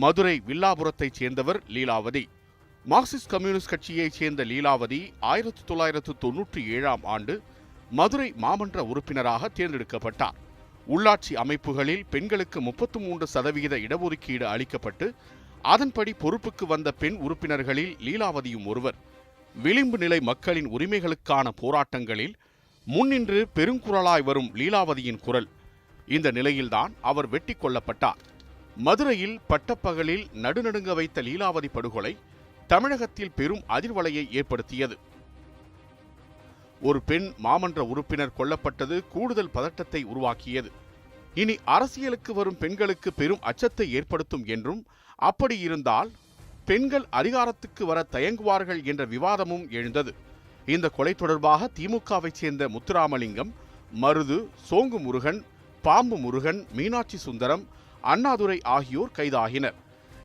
மதுரை வில்லாபுரத்தைச் சேர்ந்தவர் Leelavathi. Marxist communist கட்சியைச் சேர்ந்த லீலாவதி ஆயிரத்தி தொள்ளாயிரத்து தொன்னூற்றி ஏழாம் ஆண்டு மதுரை மாமன்ற உறுப்பினராக தேர்ந்தெடுக்கப்பட்டார். உள்ளாட்சி அமைப்புகளில் பெண்களுக்கு முப்பத்து மூன்று சதவிகித இடஒதுக்கீடு அளிக்கப்பட்டு அதன்படி பொறுப்புக்கு வந்த பெண் உறுப்பினர்களில் லீலாவதியும் ஒருவர். விளிம்பு நிலை மக்களின் உரிமைகளுக்கான போராட்டங்களில் முன்னின்று பெருங்குரலாய் வரும் லீலாவதியின் குரல். இந்த நிலையில்தான் அவர் வெட்டி கொல்லப்பட்டார். மதுரையில் பட்டப்பகலில் நடுநடுங்க வைத்த லீலாவதி படுகொலை தமிழகத்தில் பெரும் அதிர்வலையை ஏற்படுத்தியது. ஒரு பெண் மாமன்ற உறுப்பினர் கொல்லப்பட்டது கூடுதல் பதட்டத்தை உருவாக்கியது. இனி அரசியலுக்கு வரும் பெண்களுக்கு பெரும் அச்சத்தை ஏற்படுத்தும் என்றும் அப்படி இருந்தால் பெண்கள் அதிகாரத்துக்கு வர தயங்குவார்கள் என்ற விவாதமும் எழுந்தது. இந்த கொலை தொடர்பாக திமுகவைச் சேர்ந்த முத்துராமலிங்கம் மருது சோங்கு முருகன் பாம்பு முருகன் மீனாட்சி சுந்தரம் அண்ணாதுரை ஆகியோர் கைதாகினர்.